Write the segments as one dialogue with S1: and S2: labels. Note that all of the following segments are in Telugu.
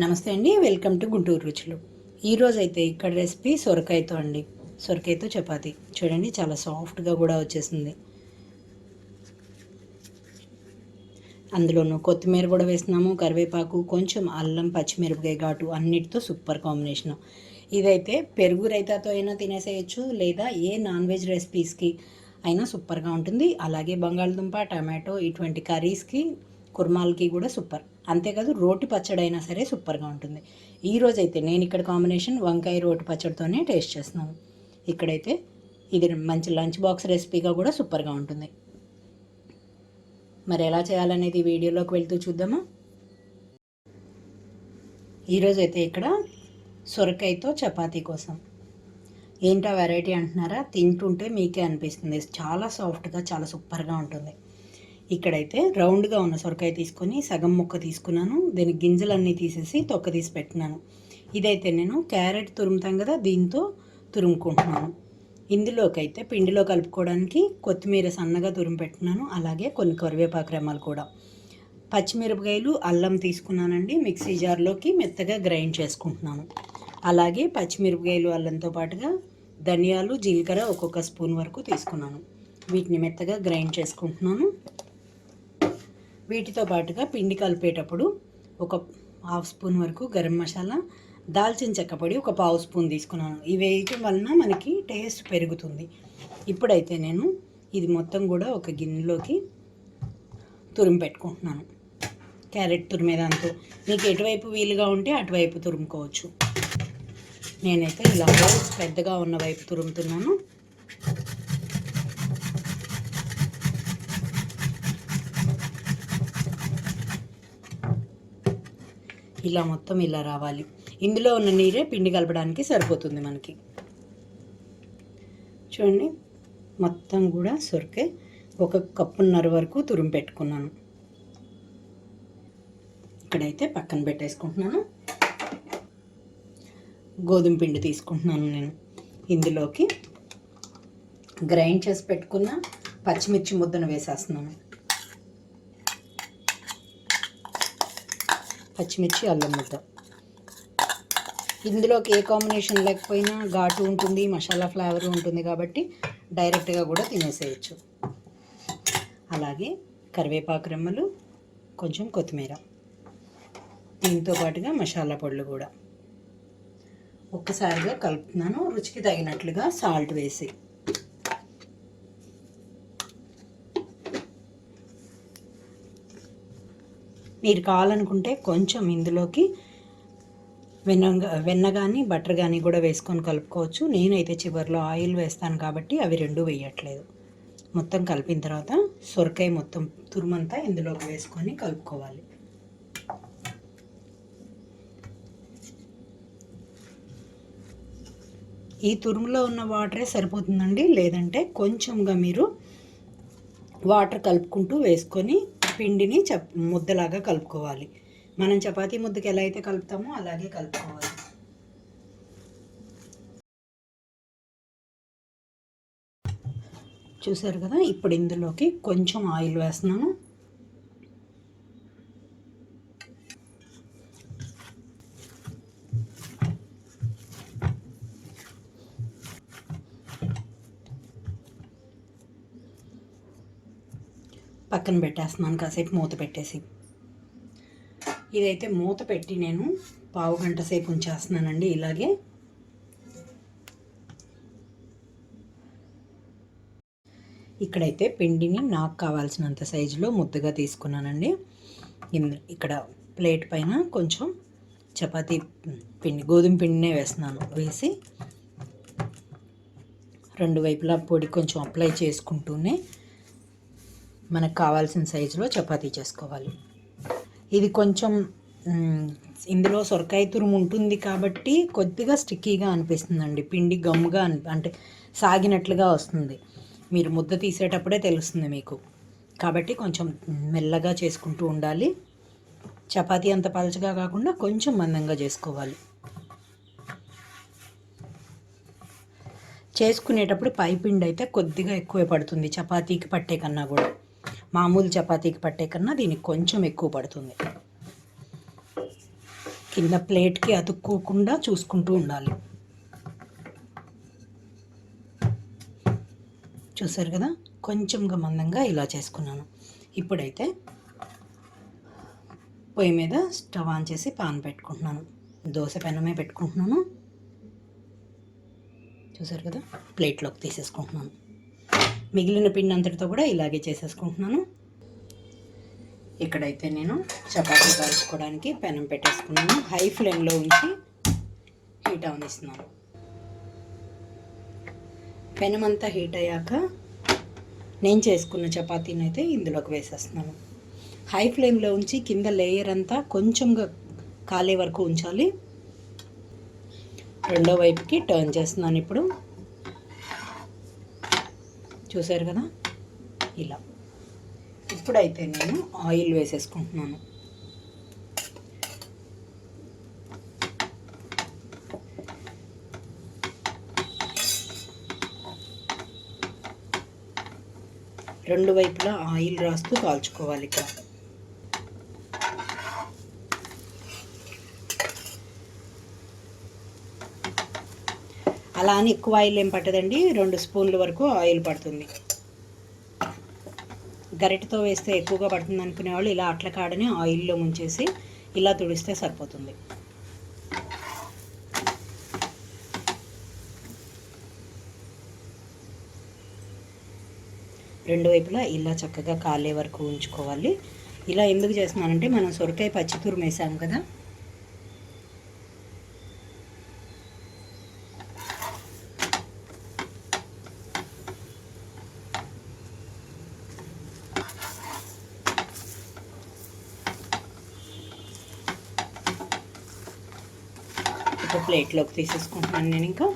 S1: నమస్తే అండి వెల్కమ్ టు గుంటూరు రుచులు. ఈరోజు అయితే ఇక్కడ రెసిపీ సొరకాయతో అండి. సొరకాయతో చపాతి. చూడండి చాలా సాఫ్ట్గా కూడా వచ్చేసింది. అందులోనూ కొత్తిమీర కూడా వేస్తున్నాము కరివేపాకు కొంచెం అల్లం పచ్చిమిరపకాయ ఘాటు అన్నిటితో సూపర్ కాంబినేషన్. ఇదైతే పెరుగు రైతాతో అయినా తినేసేయచ్చు లేదా ఏ నాన్ వెజ్ రెసిపీస్కి అయినా సూపర్గా ఉంటుంది. అలాగే బంగాళదుంప టమాటో ఇటువంటి కర్రీస్కి కుర్మాలకి కూడా సూపర్. అంతేకాదు రోటి పచ్చడి అయినా సరే సూపర్గా ఉంటుంది. ఈరోజు అయితే నేను ఇక్కడ కాంబినేషన్ వంకాయ రోటి పచ్చడితోనే టేస్ట్ చేస్తున్నాను. ఇక్కడైతే ఇది మంచి లంచ్ బాక్స్ రెసిపీగా కూడా సూపర్గా ఉంటుంది. మరి ఎలా చేయాలనేది వీడియోలోకి వెళ్తూ చూద్దామా? ఈరోజైతే ఇక్కడ సొరకాయతో చపాతీ కోసం. ఏంటో వెరైటీ అంటున్నారా? తింటుంటే మీకే అనిపిస్తుంది. చాలా సాఫ్ట్గా చాలా సూపర్గా ఉంటుంది. ఇక్కడైతే రౌండ్గా ఉన్న సొరకాయ తీసుకొని సగం ముక్క తీసుకున్నాను. దీని గింజలన్నీ తీసేసి తొక్క తీసి పెట్టినాను. ఇదైతే నేను క్యారెట్ తురుముతాం కదా దీంతో తురుముకుంటున్నాను. ఇందులోకైతే పిండిలో కలుపుకోవడానికి కొత్తిమీర సన్నగా తురుము పెట్టినాను. అలాగే కొన్ని కరివేపాకు రెమ్మలు కూడా. పచ్చిమిరపకాయలు అల్లం తీసుకున్నానండి. మిక్సీ జార్లోకి మెత్తగా గ్రైండ్ చేసుకుంటున్నాను. అలాగే పచ్చిమిరపకాయలు అల్లంతో పాటుగా ధనియాలు జీలకర్ర ఒక్కొక్క స్పూన్ వరకు తీసుకున్నాను. వీటిని మెత్తగా గ్రైండ్ చేసుకుంటున్నాను. వీటితో పాటుగా పిండి కలిపేటప్పుడు ఒక హాఫ్ స్పూన్ వరకు గరం మసాలా దాల్చిన చెక్కపడి ఒక పావు స్పూన్ తీసుకున్నాను. ఇవి వేయటం వలన మనకి టేస్ట్ పెరుగుతుంది. ఇప్పుడైతే నేను ఇది మొత్తం కూడా ఒక గిన్నెలోకి తురిమి పెట్టుకుంటున్నాను. క్యారెట్ తురిమేదాంతో మీకు ఎటువైపు వీలుగా ఉంటే అటువైపు తురుముకోవచ్చు. నేనైతే ఇలా పెద్దగా ఉన్న వైపు తురుముతున్నాను. ఇలా మొత్తం ఇలా రావాలి. ఇందులో ఉన్న నీరే పిండి కలపడానికి సరిపోతుంది మనకి. చూడండి మొత్తం కూడా సొరికే ఒక కప్పున్నర వరకు తురుము పెట్టుకున్నాను. ఇక్కడైతే పక్కన పెట్టేసుకుంటున్నాను. గోధుమ పిండి తీసుకుంటున్నాను నేను. ఇందులోకి గ్రైండ్ చేసి పెట్టుకున్న పచ్చిమిర్చి ముద్దను వేసేస్తున్నాను. పచ్చిమిర్చి అల్లం ముద్ద. ఇందులోకి ఏ కాంబినేషన్ లేకపోయినా ఘాటు ఉంటుంది మసాలా ఫ్లేవర్ ఉంటుంది కాబట్టి డైరెక్ట్గా కూడా తినేసేయచ్చు. అలాగే కరివేపాకు రెమ్మలు కొంచెం కొత్తిమీర. దీంతో పాటుగా మసాలా పొడులు కూడా. ఒక్కసారిగా కలుపుతున్నాను రుచికి తగినట్లుగా సాల్ట్ వేసి. మీరు కావాలనుకుంటే కొంచెం ఇందులోకి వెన్న వెన్న కానీ బటర్ కానీ కూడా వేసుకొని కలుపుకోవచ్చు. నేనైతే చివరిలో ఆయిల్ వేస్తాను కాబట్టి అవి రెండు వేయట్లేదు. మొత్తం కలిపిన తర్వాత సొరకాయ మొత్తం తురుమంతా ఇందులోకి వేసుకొని కలుపుకోవాలి. ఈ తురుములో ఉన్న వాటరే సరిపోతుందండి. లేదంటే కొంచెంగా మీరు వాటర్ కలుపుకుంటూ వేసుకొని పిండిని చప్ ముద్దలాగా కలుపుకోవాలి. మనం చపాతీ ముద్దకి ఎలా అయితే కలుపుతామో అలాగే కలుపుకోవాలి. చూసారు కదా ఇప్పుడు ఇందులోకి కొంచెం ఆయిల్ వేస్తున్నాను. పక్కన పెట్టేస్తున్నాను కాసేపు మూత పెట్టేసి. ఇదైతే మూత పెట్టి నేను పావు గంట సేపు ఉంచేస్తున్నానండి ఇలాగే. ఇక్కడైతే పిండిని నాకు కావాల్సినంత సైజులో ముద్దగా తీసుకున్నానండి. ఇక్కడ ప్లేట్ పైన కొంచెం చపాతీ పిండి గోధుమ పిండినే వేస్తున్నాను వేసి. రెండు వైపులా పొడి కొంచెం అప్లై చేసుకుంటూనే మనకు కావాల్సిన సైజులో చపాతీ చేసుకోవాలి. ఇది కొంచెం ఇందులో సొరకాయ తురుము ఉంటుంది కాబట్టి కొద్దిగా స్టిక్కీగా అనిపిస్తుందండి. పిండి గమ్ముగా అని అంటే సాగినట్లుగా వస్తుంది. మీరు ముద్ద తీసేటప్పుడే తెలుస్తుంది మీకు. కాబట్టి కొంచెం మెల్లగా చేసుకుంటూ ఉండాలి. చపాతీ అంత పలచగా కాకుండా కొంచెం మందంగా చేసుకోవాలి. చేసుకునేటప్పుడు పైపిండి అయితే కొద్దిగా ఎక్కువే పడుతుంది. చపాతీకి పట్టే కన్నా కూడా. మామూలు చపాతీకి పట్టే కన్నా దీనికి కొంచెం ఎక్కువ పడుతుంది. కింద ప్లేట్కి అతుక్కోకుండా చూసుకుంటూ ఉండాలి. చూసారు కదా? కొంచెంగా మందంగా ఇలా చేసుకున్నాను. ఇప్పుడైతే పొయ్యి మీద స్టవ్ ఆన్ చేసి పాన్ పెట్టుకుంటున్నాను. దోశ పెనమే పెట్టుకుంటున్నాను. చూసారు కదా? ప్లేట్లోకి తీసేసుకుంటున్నాను. మిగిలిన పిండి అంతటితో కూడా ఇలాగే చేసేసుకుంటున్నాను. ఇక్కడైతే నేను చపాతీ కాల్చుకోవడానికి పెనం పెట్టేసుకున్నాను. హై ఫ్లేమ్లో ఉంచి హీట్ అవనిస్తున్నాను పెనం అంతా హీట్ అయ్యాక నేను చేసుకున్న చపాతీని అయితే ఇందులోకి వేసేస్తున్నాను. హై ఫ్లేమ్లో ఉంచి కింద లేయర్ అంతా కొంచెంగా కాలే వరకు ఉంచాలి. రెండో వైపుకి టర్న్ చేస్తున్నాను ఇప్పుడు. చూసారు కదా? ఇలా. ఇప్పుడైతే నేను ఆయిల్ వేసేసుకుంటున్నాను. రెండు వైపులా ఆయిల్ రాస్తూ కాల్చుకోవాలి ఇక్కడ. అలా అని ఎక్కువ ఆయిల్ ఏం పట్టదండి రెండు స్పూన్ల వరకు ఆయిల్ పడుతుంది. గరిటతో వేస్తే ఎక్కువగా పడుతుంది అనుకునే వాళ్ళు ఇలా అట్ల కాడని ఆయిల్లో ముంచేసి ఇలా తుడిస్తే సరిపోతుంది. రెండు వైపులా ఇలా చక్కగా కాలే వరకు ఉంచుకోవాలి. ఇలా ఎందుకు చేస్తున్నానంటే మనం సొరకాయ పచ్చితూరు వేసాం కదా ప్లేట్లోకి తీసేసుకుంటున్నాను నేను ఇంకా.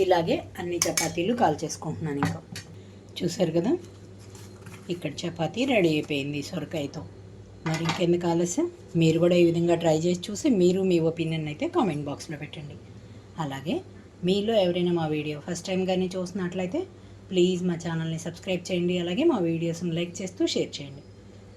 S1: ఇలాగే అన్ని చపాతీలు కాల్ చేసుకుంటున్నాను ఇంకా. చూసారు కదా? ఇక్కడ చపాతీ రెడీ అయిపోయింది సొరకాయతో. మరి ఇంకెందుకు ఆలస్యం? మీరు కూడా ఈ విధంగా ట్రై చేసి చూసి మీరు మీ ఒపీనియన్ అయితే కామెంట్ బాక్స్లో పెట్టండి. అలాగే మీలో ఎవరైనా మా వీడియో ఫస్ట్ టైం కానీ చూసినట్లయితే ప్లీజ్ మా ఛానల్ని సబ్స్క్రైబ్ చేయండి. అలాగే మా వీడియోస్ని లైక్ చేస్తూ షేర్ చేయండి.